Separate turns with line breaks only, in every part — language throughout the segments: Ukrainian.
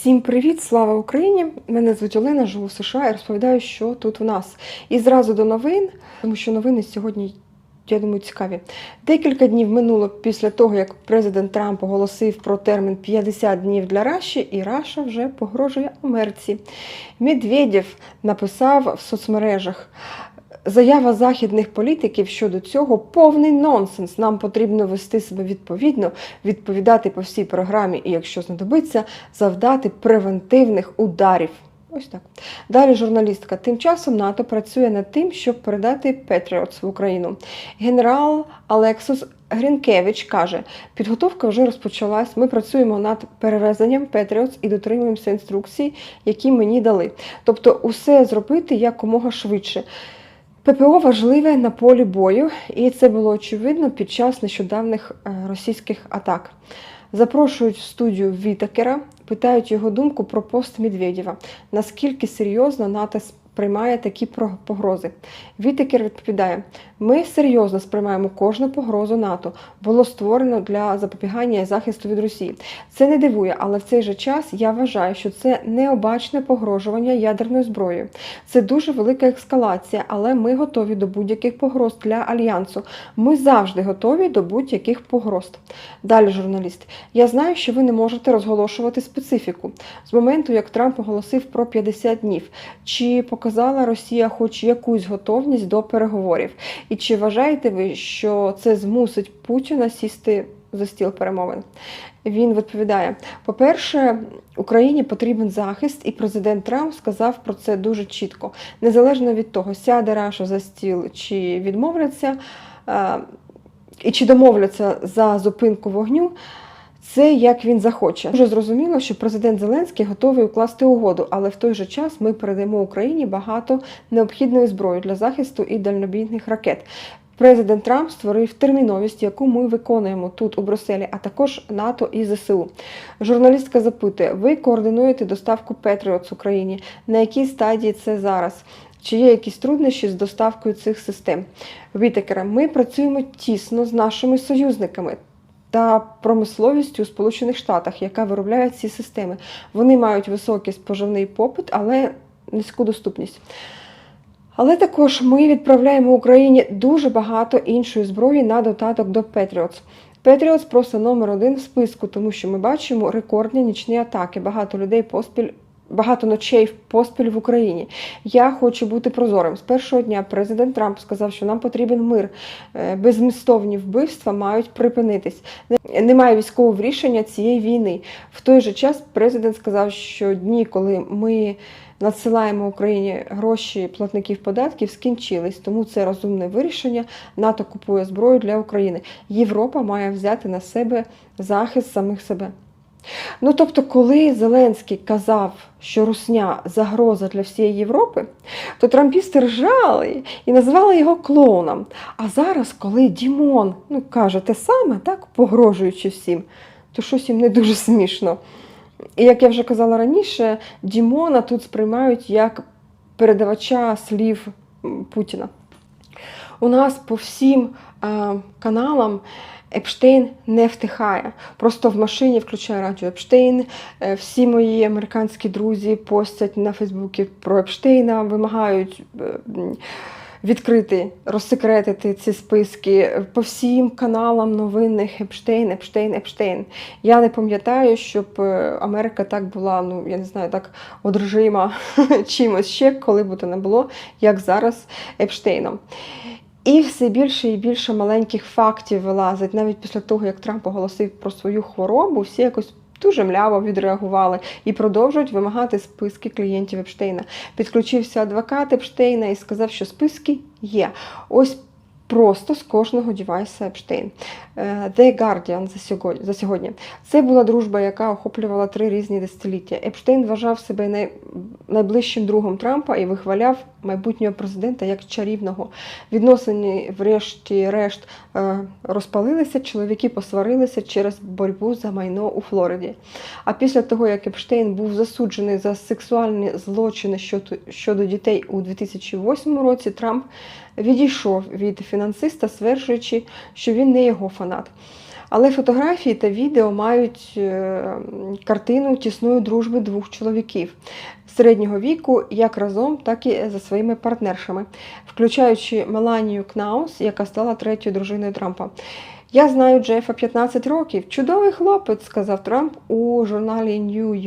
Всім привіт, слава Україні! Мене звуть Олена, живу в США і розповідаю, що тут в нас. І зразу до новин, тому що новини сьогодні, я думаю, цікаві. Декілька днів минуло після того, як президент Трамп оголосив про термін 50 днів для Раші, і Раша вже погрожує Америці. Медведєв написав в соцмережах. Заява західних політиків щодо цього повний нонсенс. Нам потрібно вести себе відповідно, відповідати по всій програмі, і якщо знадобиться, завдати превентивних ударів. Ось так. Далі журналістка. Тим часом НАТО працює над тим, щоб передати Петріотс в Україну. Генерал Алексус Грінкевич каже: підготовка вже розпочалась. Ми працюємо над перевезенням Петріотс і дотримуємося інструкцій, які мені дали. Тобто, усе зробити якомога швидше. ППО важливе на полі бою, і це було очевидно під час нещодавних е, російських атак. Запрошують в студію Вітакера, питають його думку про пост Медведєва. Наскільки серйозно НАТО сприймає такі погрози? Вітакер відповідає: ми серйозно сприймаємо кожну погрозу НАТО. Було створено для запобігання і захисту від Росії. Це не дивує, але в цей же час я вважаю, що це необачне погрожування ядерною зброєю. Це дуже велика ескалація, але ми готові до будь-яких погроз для альянсу. Ми завжди готові до будь-яких погроз. Далі журналіст. Я знаю, що ви не можете розголошувати специфіку. З моменту, як Трамп оголосив про 50 днів, чи показала Росія хоч якусь готовність до переговорів? І чи вважаєте ви, що це змусить Путіна сісти за стіл перемовин? Він відповідає: по-перше, Україні потрібен захист, і президент Трамп сказав про це дуже чітко. Незалежно від того, сяде Раша за стіл чи відмовляться, е, і чи домовляться за зупинку вогню. Це як він захоче. Дуже зрозуміло, що президент Зеленський готовий укласти угоду, але в той же час ми передаємо Україні багато необхідної зброї для захисту і дальнобійних ракет. Президент Трамп створив терміновість, яку ми виконуємо тут у Брюсселі, а також НАТО і ЗСУ. Журналістка запитує: ви координуєте доставку Петріотс Україні? На якій стадії це зараз? Чи є якісь труднощі з доставкою цих систем? Вітекера, ми працюємо тісно з нашими союзниками. Та промисловістю у Сполучених Штатах, яка виробляє ці системи. Вони мають високий споживний попит, але низьку доступність. Але також ми відправляємо Україні дуже багато іншої зброї на додаток до Patriots. Patriots просто номер один в списку, тому що ми бачимо рекордні нічні атаки. Багато людей поспіль. Багато ночей в поспіль в Україні. Я хочу бути прозорим. З першого дня президент Трамп сказав, що нам потрібен мир. Е, Безмістовні вбивства мають припинитись. Немає військового рішення цієї війни. В той же час президент сказав, що дні, коли ми надсилаємо Україні гроші платників податків, скінчились. Тому це розумне вирішення. НАТО купує зброю для України. Європа має взяти на себе захист самих себе. Ну тобто, коли Зеленський казав, що Русня загроза для всієї Європи, то трампісти ржали і називали його клоуном. А зараз, коли Дімон ну, каже те саме, так, погрожуючи всім, то щось їм не дуже смішно. І як я вже казала раніше, Дімона тут сприймають як передавача слів Путіна. У нас по всім е, каналам Епштейн не втихає. Просто в машині включає радіо Епштейн. Е, Всі мої американські друзі постять на Фейсбуці про Епштейна, вимагають. е, Відкрити, розсекретити ці списки по всім каналам новинних Епштейн, Епштейн, Епштейн. Я не пам'ятаю, щоб е, Америка так була, ну я не знаю, так одержима чимось ще, коли б то не було, як зараз Епштейном. І все більше і більше маленьких фактів вилазить. Навіть після того, як Трамп оголосив про свою хворобу, всі якось дуже мляво відреагували і продовжують вимагати списки клієнтів Епштейна. Підключився адвокат Епштейна і сказав, що списки є. Ось просто з кожного дівайса Епштейн. Е, The Guardian за сьогодні. Це була дружба, яка охоплювала три різні десятиліття. Епштейн вважав себе най... найближчим другом Трампа і вихваляв майбутнього президента як чарівного. Відносини, врешті-решт, е, розпалилися, чоловіки посварилися через боротьбу за майно у Флориді. А після того, як Епштейн був засуджений за сексуальні злочини щодо, дітей у 2008 році, Трамп відійшов від фінансиста, стверджуючи, що він не його фанат. Але фотографії та відео мають е, картину тісної дружби двох чоловіків середнього віку, як разом, так і за своїми партнершами, включаючи Меланію Кнаус, яка стала третьою дружиною Трампа. Я знаю Джефа 15 років. Чудовий хлопець, сказав Трамп у журналі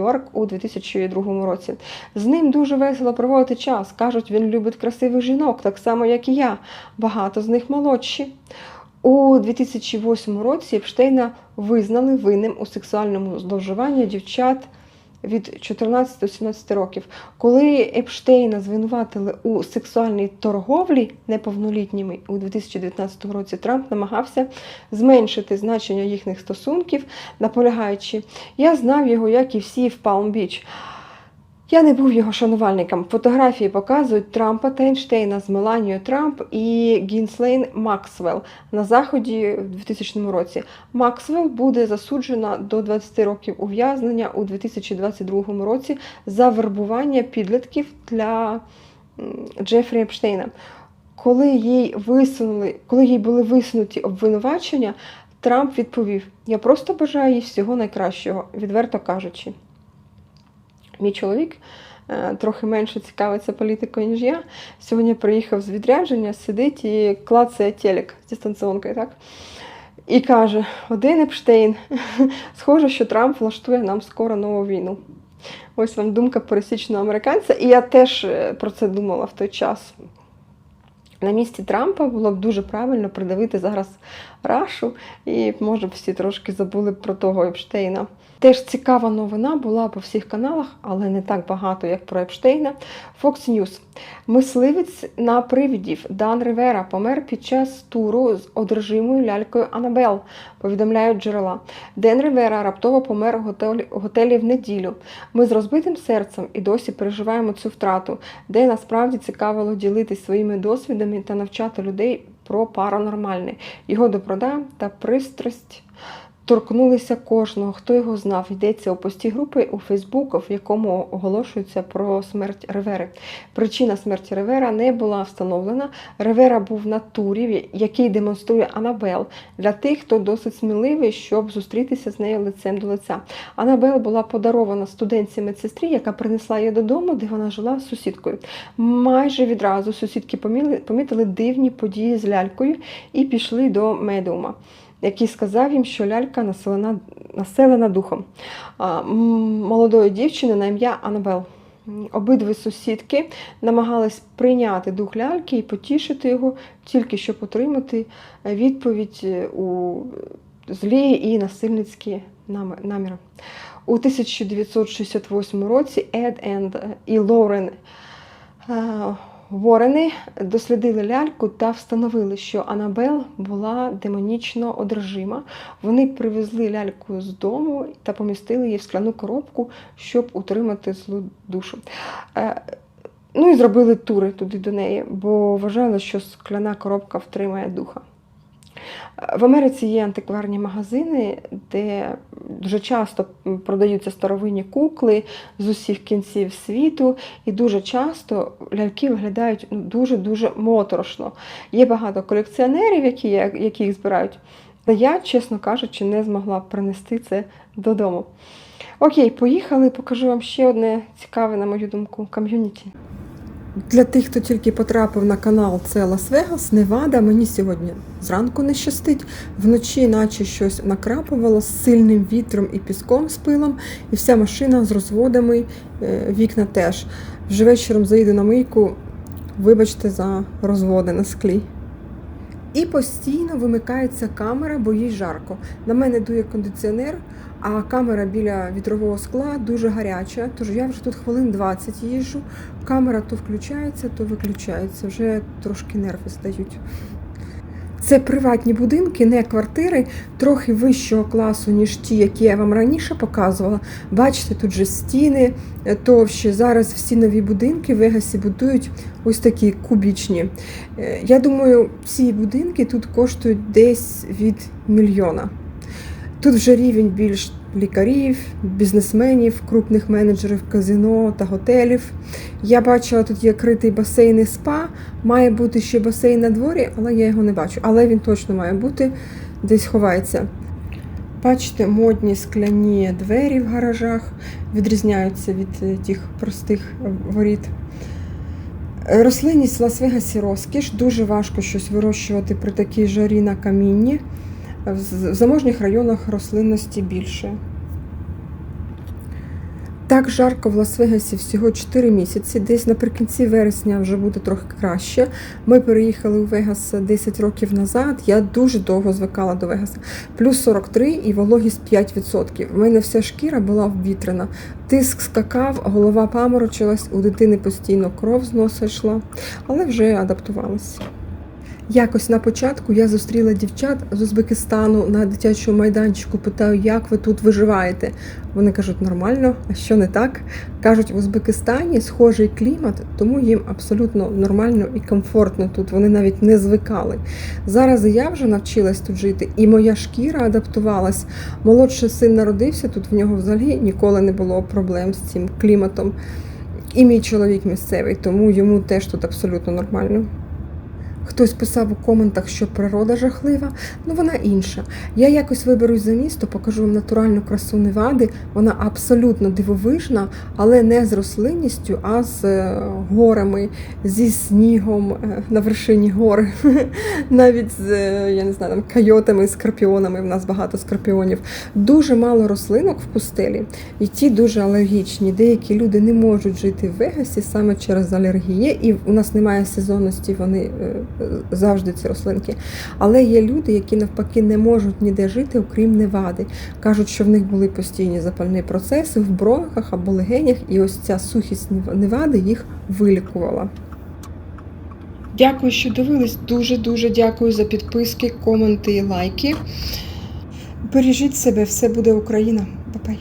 York у 2002 році. З ним дуже весело проводити час. Кажуть, він любить красивих жінок, так само, як і я. Багато з них молодші. У 2008 році Епштейна визнали винним у сексуальному зловживанні дівчат від 14 до 17 років. Коли Епштейна звинуватили у сексуальній торговлі неповнолітніми у 2019 році, Трамп намагався зменшити значення їхніх стосунків, наполягаючи, я знав його, як і всі в Палм-Біч. Я не був його шанувальником. Фотографії показують Трампа та Ейнштейна з Меланією Трамп і Гінслейн Максвелл на заході в 2000 році. Максвелл буде засуджена до 20 років ув'язнення у 2022 році за вербування підлітків для Джефрі Епштейна. Коли їй висунули, коли їй були висунуті обвинувачення, Трамп відповів: Я просто бажаю їй всього найкращого, відверто кажучи. Мій чоловік е, трохи менше цікавиться політикою, ніж я. Сьогодні приїхав з відрядження, сидить і клацає телек з дистанціонкою, так? І каже: один Епштейн, схоже, що Трамп влаштує нам скоро нову війну. Ось вам думка пересічного американця. І я теж е, про це думала в той час. На місці Трампа було б дуже правильно придавити зараз Рашу, і може всі трошки забули про того Епштейна. Теж цікава новина була по всіх каналах, але не так багато, як про Епштейна. Fox News. Мисливець на привидів Дан Ривера помер під час туру з одержимою лялькою Анабел, повідомляють джерела. Ден Ривера раптово помер у готелі, готелі в неділю. Ми з розбитим серцем і досі переживаємо цю втрату, де насправді цікавило ділитись своїми досвідами та навчати людей про паранормальне. Його доброда та пристрасть торкнулися кожного, хто його знав. Йдеться у пості групи у Фейсбук, в якому оголошується про смерть Ревери. Причина смерті Ревера не була встановлена. Ревера був на турі, який демонструє Анабел для тих, хто досить сміливий, щоб зустрітися з нею лицем до лиця. Анабел була подарована студентці медсестрі, яка принесла її додому, де вона жила з сусідкою. Майже відразу сусідки помітили дивні події з лялькою і пішли до медіума який сказав їм, що лялька населена, населена духом молодої дівчини на ім'я Анабел. Обидві сусідки намагались прийняти дух ляльки і потішити його, тільки щоб отримати е, відповідь е, у злі і насильницькі наміри. У 1968 році Ед Енд і Лорен е, Ворени дослідили ляльку та встановили, що Анабел була демонічно одержима. Вони привезли ляльку з дому та помістили її в скляну коробку, щоб утримати злу душу. Е, Ну і зробили тури туди до неї, бо вважали, що скляна коробка втримає духа. В Америці є антикварні магазини, де дуже часто продаються старовинні кукли з усіх кінців світу, і дуже часто ляльки виглядають ну, дуже-дуже моторошно. Є багато колекціонерів, які, які їх збирають. Я, чесно кажучи, не змогла принести це додому. Окей, поїхали, покажу вам ще одне цікаве, на мою думку, ком'юніті. Для тих, хто тільки потрапив на канал, це Лас-Вегас, Невада. Мені сьогодні зранку не щастить. Вночі, наче щось накрапувало з сильним вітром і піском з пилом, і вся машина з розводами, е, вікна теж. Вже вечором заїду на мийку. Вибачте за розводи на склі. І постійно вимикається камера, бо їй жарко. На мене дує кондиціонер, а камера біля вітрового скла дуже гаряча. Тож я вже тут хвилин 20 їжджу. Камера то включається, то виключається. Вже трошки нерви стають. Це приватні будинки, не квартири, трохи вищого класу, ніж ті, які я вам раніше показувала. Бачите, тут же стіни товщі. Зараз всі нові будинки в Вегасі будують ось такі кубічні. Е, Я думаю, ці будинки тут коштують десь від мільйона. Тут вже рівень більш лікарів, бізнесменів, крупних менеджерів казино та готелів. Я бачила, тут є критий басейн і спа. Має бути ще басейн на дворі, але я його не бачу. Але він точно має бути, десь ховається. Бачите, модні скляні двері в гаражах відрізняються від е, тих простих е, воріт. Рослинність Лас-Вегасі розкіш. Дуже важко щось вирощувати при такій жарі на камінні. В з- в заможних районах рослинності більше. Так жарко в Лас-Вегасі всього 4 місяці. Десь наприкінці вересня вже буде трохи краще. Ми переїхали у Вегас 10 років назад. Я дуже довго звикала до Вегаса. Плюс 43 і вологість 5%. У мене вся шкіра була ввітрена. Тиск скакав, голова паморочилась, у дитини постійно кров з носа йшла, але вже адаптувалася. Якось на початку я зустріла дівчат з Узбекистану на дитячому майданчику. Питаю, як ви тут виживаєте? Вони кажуть, нормально, а що не так? Кажуть, в Узбекистані схожий клімат, тому їм абсолютно нормально і комфортно тут. Вони навіть не звикали. Зараз я вже навчилась тут жити, і моя шкіра адаптувалась. Молодший син народився тут. В нього взагалі ніколи не було проблем з цим кліматом. І мій чоловік місцевий, тому йому теж тут абсолютно нормально. Хтось писав у коментах, що природа жахлива, ну вона інша. Я якось виберусь за місто, покажу вам натуральну красу Невади. Вона абсолютно дивовижна, але не з рослинністю, а з е, горами, зі снігом е, на вершині гори, навіть з е, я не знаю, там койотами, скорпіонами. В нас багато скорпіонів. Дуже мало рослинок в пустелі, і ті дуже алергічні. Деякі люди не можуть жити в Вегасі саме через алергії, і у нас немає сезонності, вони завжди ці рослинки. Але є люди, які навпаки не можуть ніде жити, окрім Невади. Кажуть, що в них були постійні запальні процеси в бронхах або легенях, і ось ця сухість Невади їх вилікувала. Дякую, що дивились. Дуже дуже дякую за підписки, коменти і лайки. Бережіть себе, все буде Україна. Па-пай.